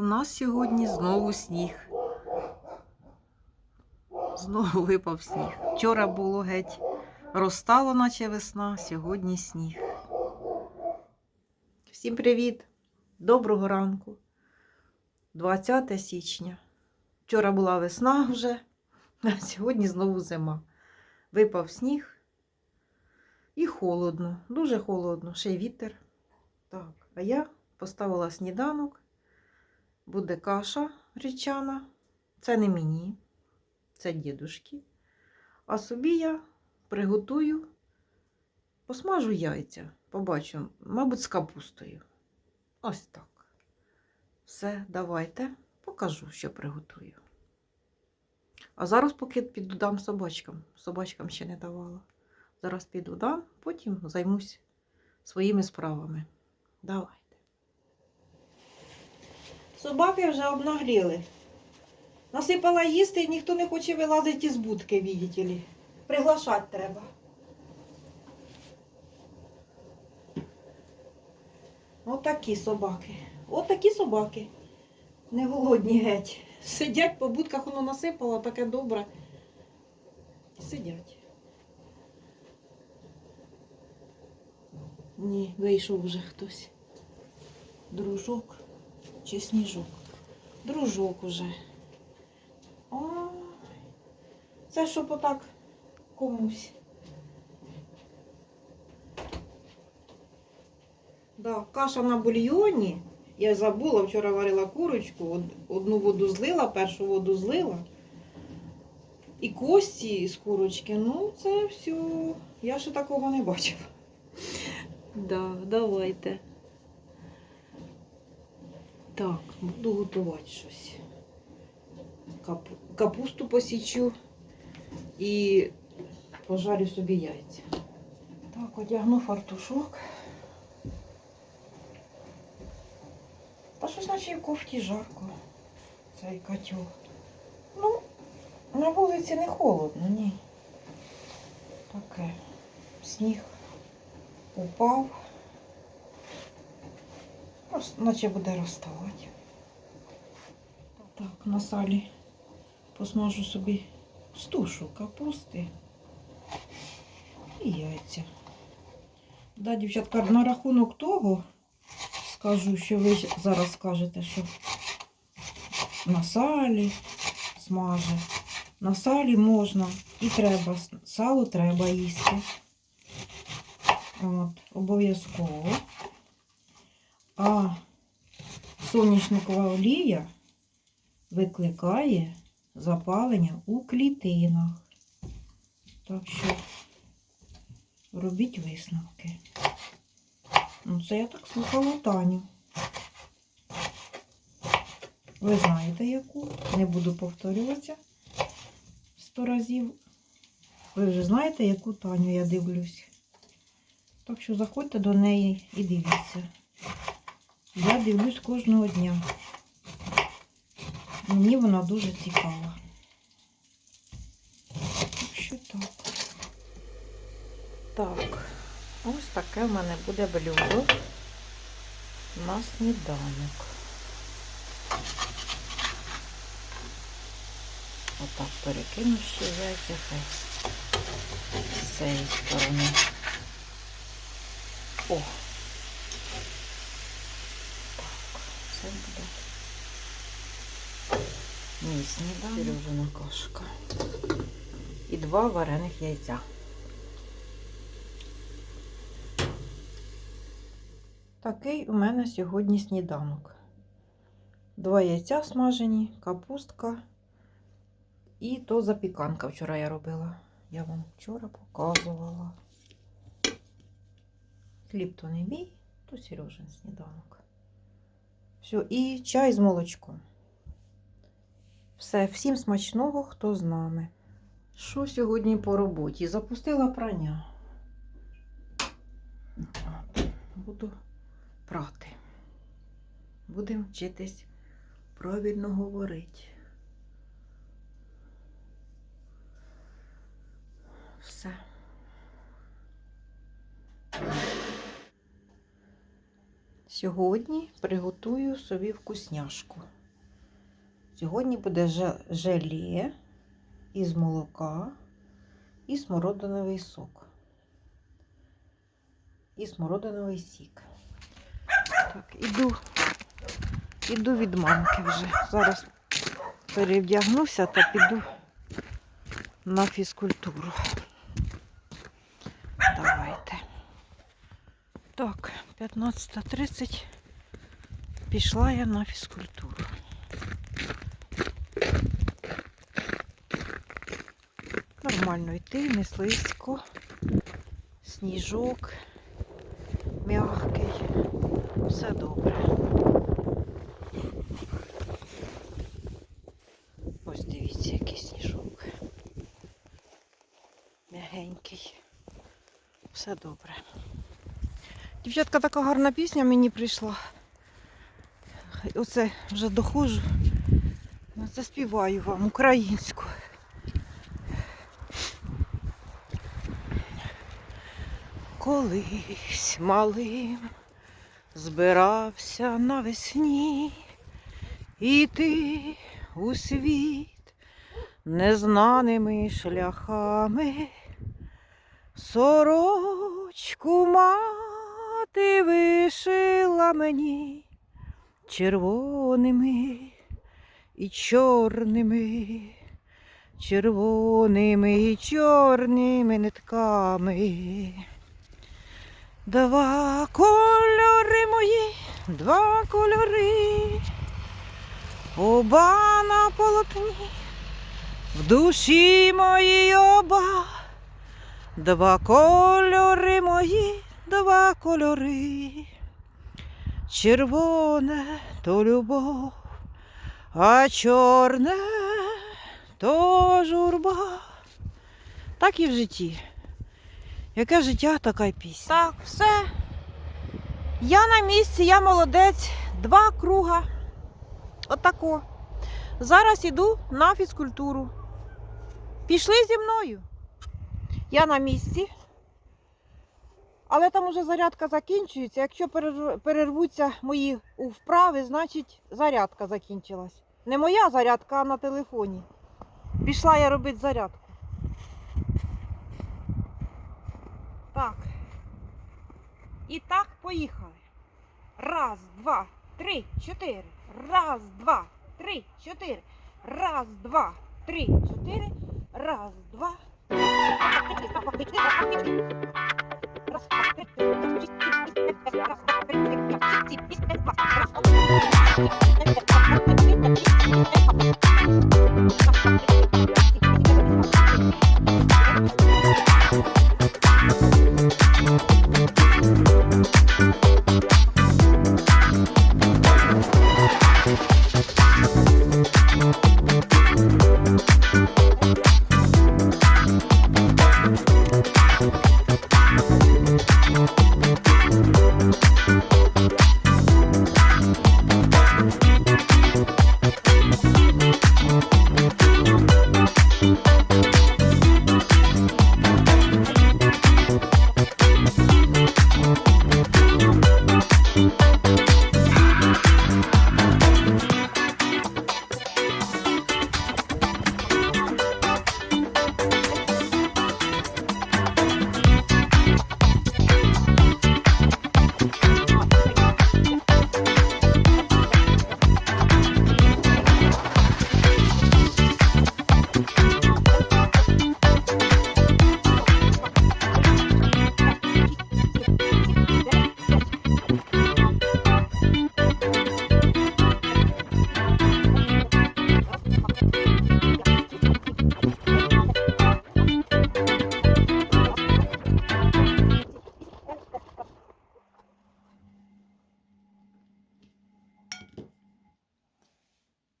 У нас сьогодні знову сніг. Знову випав сніг. Вчора було геть розтало, наче весна, сьогодні сніг. Всім привіт! Доброго ранку. 20 січня. Вчора була весна вже, а сьогодні знову зима. Випав сніг і холодно, дуже холодно, ще й вітер. Так, а я поставила сніданок. Буде каша гречана. Це не мені, це дідушки. А собі я приготую, посмажу яйця. Побачу, мабуть, з капустою. Ось так. Все, давайте покажу, що приготую. А зараз поки піду дам собачкам. Собачкам ще не давала. Зараз піду дам, потім займусь своїми справами. Давайте. Собаки вже обнагріли. Насипала їсти і ніхто не хоче вилазити із будки, видите ли. Приглашати треба. Отакі собаки. Отакі собаки. Не голодні геть. Сидять по будках, воно насипало, таке добре. Сидять. Ні, вийшов вже хтось. Дружок чи сніжок? Дружок уже. Ой, це щоб отак комусь. Да, каша на бульйоні. Я забула, вчора варила курочку, одну воду злила, першу воду злила. І кості з курочки, ну це все. Я ще такого не бачила. Да, давайте. Так, буду готувати щось. Капу- Капусту посічу і пожарю собі яйця. Так, одягну фартушок. Та щось наче в кофті жарко. Цей котел. Ну, на вулиці не холодно, ні. Таке. Сніг упав. Наче буде розставати. Так, на салі посмажу собі стушу капусти і яйця. Да, дівчатка, на рахунок того скажу, що ви зараз скажете, що на салі смаже. На салі можна і треба. Сало треба їсти. От, обов'язково. А соняшникова олія викликає запалення у клітинах. Так що робіть висновки. Ну, це я так слухала Таню. Ви знаєте яку? Не буду повторюватися сто разів. Ви вже знаєте, яку Таню я дивлюсь. Так що заходьте до неї і дивіться. Я дивлюсь кожного дня. Мені вона дуже цікава. Так що так. Так, ось таке в мене буде блюдо на сніданок. Отак перекину ще яйця хай з цієї сторони. О! Це буде мій сніданок. Сережина кашка. І два варених яйця. Такий у мене сьогодні сніданок. Два яйця смажені, капустка і то запіканка вчора я робила. Я вам вчора показувала. Хліб то не мій, то Сережин сніданок. Все, і чай з молочком. Все, всім смачного, хто з нами. Що сьогодні по роботі? Запустила прання. Буду прати. Будемо вчитись правильно говорити. Все. Сьогодні приготую собі вкусняшку. Сьогодні буде же- желе із молока і смородиновий сок. І смородиновий сік. Так, іду, іду від мамки вже. Зараз перевдягнуся та піду на фізкультуру. Давайте. Так, 15.30 пішла я на фізкультуру. Нормально йти, не слизько, сніжок м'який, все добре. Ось дивіться, який сніжок. М'ягенький. Все добре. Дівчатка, така гарна пісня мені прийшла. Оце вже доходжу. Заспіваю вам українську. Колись малим збирався навесні іти у світ незнаними шляхами. Сорочку мати вишила мені червоними і чорними, червоними і чорними нитками. Два кольори мої, два кольори, оба на полотні, в душі моїй оба. Два кольори мої, кольори. Червоне то любов, а чорне то журба. Так і в житті. Яке життя, така й пісня. Так, все. Я на місці, я молодець. Два круга. Отако. Зараз іду на фізкультуру. Пішли зі мною. Я на місці. Але там уже зарядка закінчується. Якщо перервуться мої вправи, значить зарядка закінчилась. Не моя зарядка, а на телефоні. Пішла я робити зарядку. Так. І так поїхали. Раз, два, три, чотири. Раз, два, три, чотири. Раз, два, три, чотири. Раз, два, Thank you.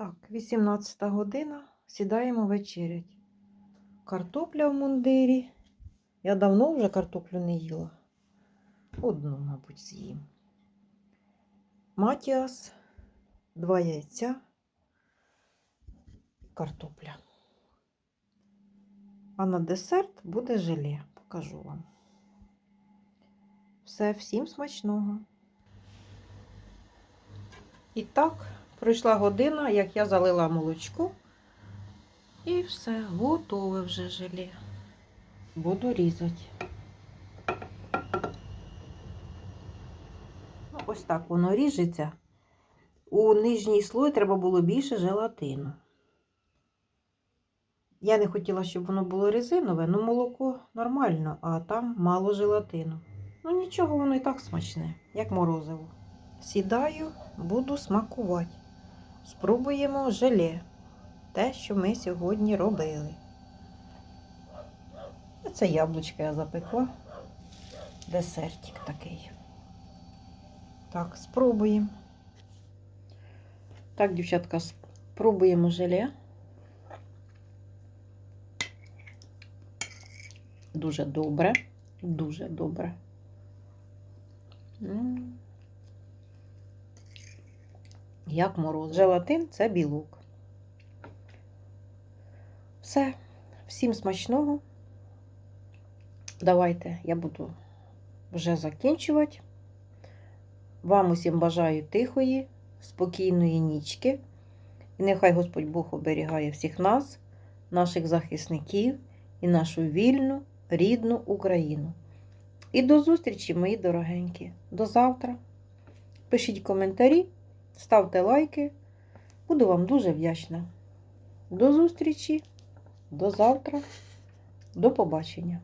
Так, 18 година. Сідаємо вечерять. Картопля в мундирі. Я давно вже картоплю не їла. Одну, мабуть, з'їм. Матіас, два яйця, картопля. А на десерт буде желе. Покажу вам. Все, всім смачного. І так, пройшла година, як я залила молочко. І все, готове вже желе. Буду різати. Ну, ось так воно ріжеться. У нижній слой треба було більше желатину. Я не хотіла, щоб воно було резинове, ну молоко нормально, а там мало желатину. Ну нічого, воно і так смачне, як морозиво. Сідаю, буду смакувати. Спробуємо желе. Те, що ми сьогодні робили. Це яблучко я запекла. Десертик такий. Так, спробуємо. Так, дівчатка, спробуємо желе. Дуже добре. Дуже добре. М. Як мороз. Желатин це білок. Все. Всім смачного. Давайте я буду вже закінчувати. Вам усім бажаю тихої, спокійної нічки. І нехай Господь Бог оберігає всіх нас, наших захисників і нашу вільну, рідну Україну. І до зустрічі, мої дорогенькі. До завтра. Пишіть коментарі, ставте лайки. Буду вам дуже вдячна. До зустрічі, до завтра, до побачення.